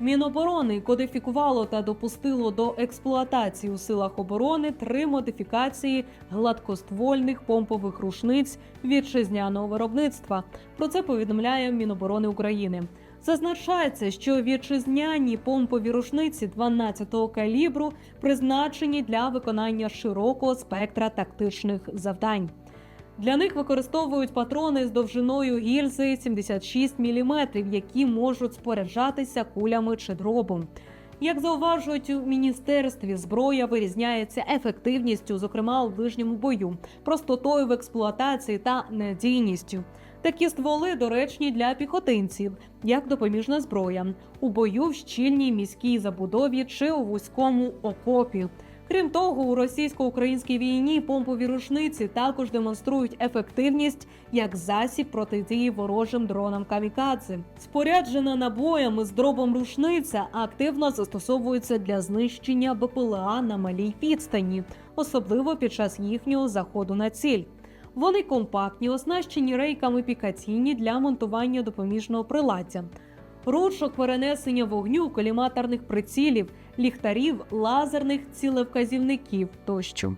Міноборони кодифікувало та допустило до експлуатації у силах оборони три модифікації гладкоствольних помпових рушниць вітчизняного виробництва. Про це повідомляє Міноборони України. Зазначається, що вітчизняні помпові рушниці 12-го калібру призначені для виконання широкого спектра тактичних завдань. Для них використовують патрони з довжиною гільзи 76 мм, які можуть споряджатися кулями чи дробом. Як зауважують у міністерстві, зброя вирізняється ефективністю, зокрема у ближньому бою, простотою в експлуатації та надійністю. Такі стволи доречні для піхотинців, як допоміжна зброя, у бою в щільній міській забудові чи у вузькому окопі. Крім того, у російсько-українській війні помпові рушниці також демонструють ефективність як засіб протидії ворожим дронам камікадзе. Споряджена набоями з дробом рушниця активно застосовується для знищення БПЛА на малій підстані, особливо під час їхнього заходу на ціль. Вони компактні, оснащені рейками пікаційні для монтування допоміжного приладдя. Ручок перенесення вогню, коліматорних прицілів, ліхтарів, лазерних цілевказівників тощо.